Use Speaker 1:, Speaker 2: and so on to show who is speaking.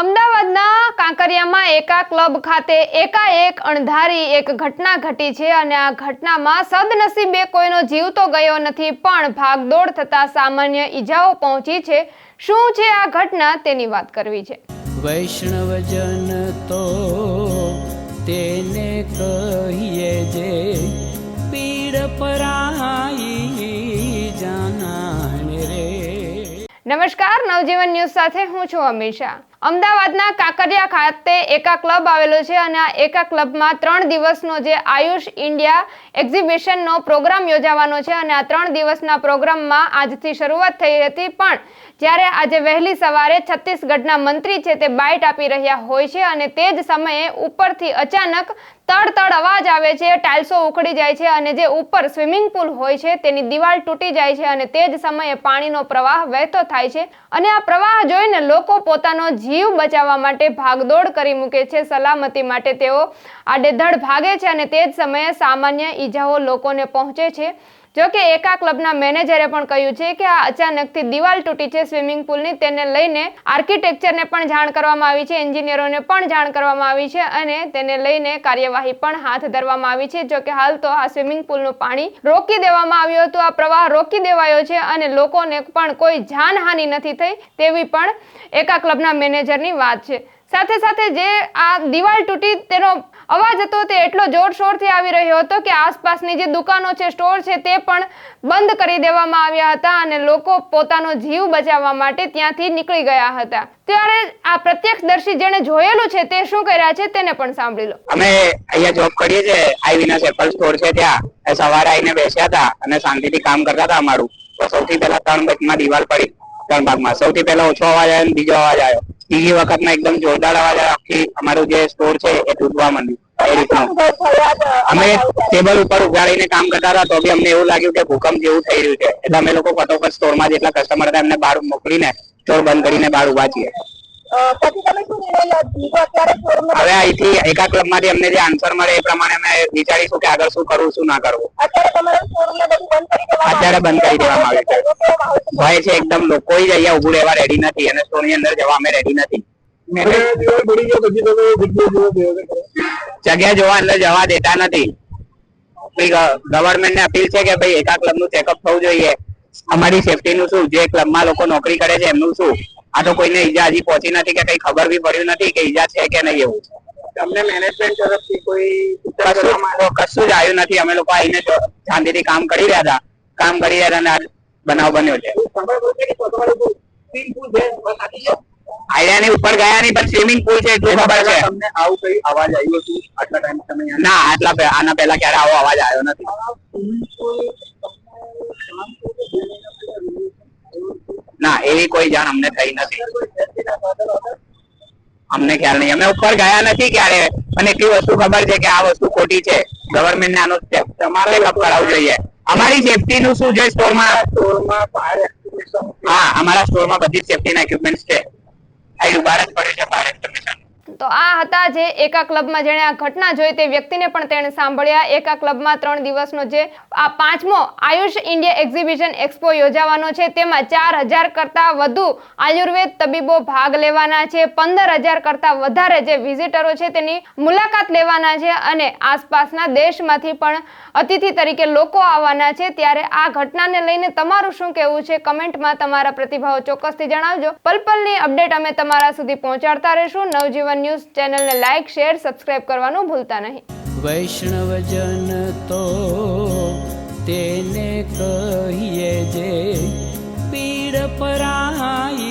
Speaker 1: અમદાવાદના કાંકરિયામાં એકા ક્લબ ખાતે એકાએક અણધારી એક ઘટના ઘટી છે અને આ ઘટનામાં સદનસીબે કોઈનો જીવ તો ગયો નથી પણ ભાગદોડ થતા સામાન્ય ઈજાઓ પહોંચી છે. શું છે આ ઘટના? તેની વાત કરવી છે.
Speaker 2: વૈષ્ણવજન તો તેને કહીએ જે પીડ પરાઈ જાના રે.
Speaker 1: નમસ્કાર નવજીવન ન્યૂઝ સાથે હું છું અમીષા અમદાવાદના કાંકરિયા ખાતે એકા ક્લબ આવેલો છે અને આ એકા ક્લબમાં ત્રણ દિવસનો જે આયુષ ઇન્ડિયા એક્ઝિબિશનનો પ્રોગ્રામ યોજાવાનો છે અને આ ત્રણ દિવસના પ્રોગ્રામમાં આજથી શરૂઆત થઈ હતી. પણ જ્યારે આજે વહેલી સવારે છત્તીસગઢના મંત્રી છે તે બાઇટ આપી રહ્યા હોય છે અને તે જ સમયે ઉપરથી અચાનક તડ તડ અવાજ આવે છે, ટાઇલ્સો ઉખડી જાય છે અને જે ઉપર સ્વિમિંગ પુલ હોય છે તેની દિવાલ તૂટી જાય છે અને તે જ સમયે પાણીનો પ્રવાહ વહેતો થાય છે અને આ પ્રવાહ જોઈને લોકો પોતાનો જીવ બચાવવા માટે ભાગદોડ કરી મૂકે છે. સલામતી માટે તેઓ આડેધડ ભાગે છે અને તે જ સમયે સામાન્ય ઈજાઓ લોકોને પહોંચે છે. જો કે એકા ક્લબના મેનેજરે પણ કહ્યું છે કે આ અચાનકથી દિવાલ તૂટી છે સ્વિમિંગ પુલની, તેને લઈને આર્કિટેક્ચરને પણ જાણ કરવામાં આવી છે, એન્જિનિયરોને પણ જાણ કરવામાં આવી છે અને તેને લઈને કાર્યવાહી પણ હાથ ધરવામાં આવી છે. જો કે હાલ તો આ સ્વિમિંગ પુલનું પાણી રોકી દેવામાં આવ્યું હતું, આ પ્રવાહ રોકી દેવાયો છે અને લોકોને પણ કોઈ જાનહાનિ નથી થઈ તેવી પણ એકા ક્લબના મેનેજરની વાત છે. સાથે સાથે જે આ દિવાલ તૂટી તેનો અવાજ હતો તે એટલો જોરશોરથી આવી રહ્યો હતો કે આસપાસની જે દુકાનો છે, સ્ટોર છે, તે પણ બંધ કરી દેવામાં આવ્યા હતા અને લોકો પોતાનો જીવ બચાવવા માટે ત્યાંથી નીકળી ગયા હતા. ત્યારે આ પ્રત્યક્ષદર્શી જેણે જોયેલું છે, તે શું કર્યા છે, તેને પણ સાંભળી લો.
Speaker 3: અમે અહીંયા જોબ કરીએ છીએ આઈવીના સેપલ સ્ટોર છે ત્યાં. સવારે આવીને બેસ્યા હતા અને શાંતિથી કામ કરતા હતા અમારું. સૌથી પહેલા ત્રણ ભાગમાં દિવાલ પડી ત્રણ ભાગમાં. સૌથી પહેલા ઓછો અવાજ આવ્યો બીજો અવાજ આવ્યો. બીજી વખતમાં એકદમ જોરદાર અવાજ આખી અમારું જે સ્ટોર છે એ તૂટવા માંડ્યું. એ રીતનું. અમે ટેબલ ઉપર ઉગાડીને કામ કરતા હતા, તો બી અમને એવું લાગ્યું કે ભૂકંપ જેવું થઈ રહ્યું છે. એટલે અમે લોકો ફટોફટ સ્ટોરમાં જેટલા કસ્ટમર હતા એમને બહાર મોકલીને સ્ટોર બંધ કરીને બહાર ઊભા છીએ.
Speaker 4: પછી તમે શું નિર્ણય લીધો અત્યારે શોરૂમનો
Speaker 3: હવે અહીંથી એકા ક્લબમાંથી અમને જે આન્સર મળે એ પ્રમાણે અમે વિચારીશું કે આગળ શું કરવું શું ના કરવું.
Speaker 4: અત્યારે બધું બંધ કરી દેવામાં
Speaker 3: અત્યારે બંધ કરી દેવામાં આવ્યું છે.
Speaker 4: છે?
Speaker 3: ભય છે એકદમ. લોકો જ અહીંયા ઉભું રહેવા રેડી નથી અને સ્ટોરની અંદર જવા અમે રેડી નથી. જગ્યા જોવા અંદર જવા દેતા નથી. ગવર્મેન્ટ ને અપીલ છે કે ભાઈ એકા ક્લબનું ચેકઅપ થવું જોઈએ? અમારી સેફટી નું શું? જે ક્લબમાં લોકો નોકરી કરે છે એમનું શું? આ તો કોઈને ઈજા હજી પહોંચી નથી કે કઈ ખબર બી પડ્યું નથી કે ઈજા છે કે નહીં એવું તમને મેનેજમેન્ટ તરફથી કોઈ કશું કશું જ આવ્યું નથી. અમે લોકો આવીને શાંતિથી કામ કરી રહ્યા હતા. કામ કરી રહ્યા હતા બનાવ બન્યો છે. આઈડિયા ની ઉપર ગયા નહીં પણ સ્વિમિંગ પુલ છે એટલું ખબર છે. તમને આવું કઈ અવાજ આવ્યો હતું? આટલા ટાઈમ તમે ના આટલા આના પહેલા ક્યારે આવો અવાજ આવ્યો નથી ના એવી કોઈ જાણ અમને થઈ નથી. અમને ખ્યાલ નહીં. અમે ઉપર ગયા નથી ક્યારે. અને એટલી વસ્તુ ખબર છે કે આ વસ્તુ ખોટી છે. ગવર્મેન્ટ ને આનો તમારે કરાવવું જોઈએ. અમારી સેફટી નું શું છે સ્ટોરમાં? હા અમારા સ્ટોરમાં બધી સેફટી ના ઇક્વિપમેન્ટ છે. આ બહાર જ પડે છે ફાયર એક્સટિંગ્વિશર
Speaker 1: તો આ હતા જે એકા ક્લબમાં જેણે આ ઘટના જોઈ તે વ્યક્તિને પણ તેણે સાંભળ્યા. એકા ક્લબમાં ત્રણ દિવસનો જે આ પાંચમો આયુષ ઇન્ડિયા એક્ઝિબિશન એક્સપો યોજાવાનો છે. તેમાં ચાર હજાર કરતાં વધુ આયુર્વેદ તબીબો ભાગ લેવાના છે. પંદર હજાર કરતાં વધારે જે વિઝિટરો છે તેની મુલાકાત લેવાના છે અને આસપાસના દેશમાંથી પણ અતિથિ તરીકે લોકો આવવાના છે. ત્યારે આ ઘટનાને લઈને તમારું શું કહેવું છે? કમેન્ટમાં તમારા પ્રતિભાવો ચોક્કસથી જણાવજો. પલપલની અપડેટ અમે તમારા સુધી પહોંચાડતા રહીશું. નવજીવન ન્યૂઝ ચેનલને લાઇક શેર, સબસ્ક્રાઇબ કરવાનું ભૂલતા નહીં.
Speaker 2: વૈષ્ણવજન તો તેને કહીએ જે પીડ પરાઈ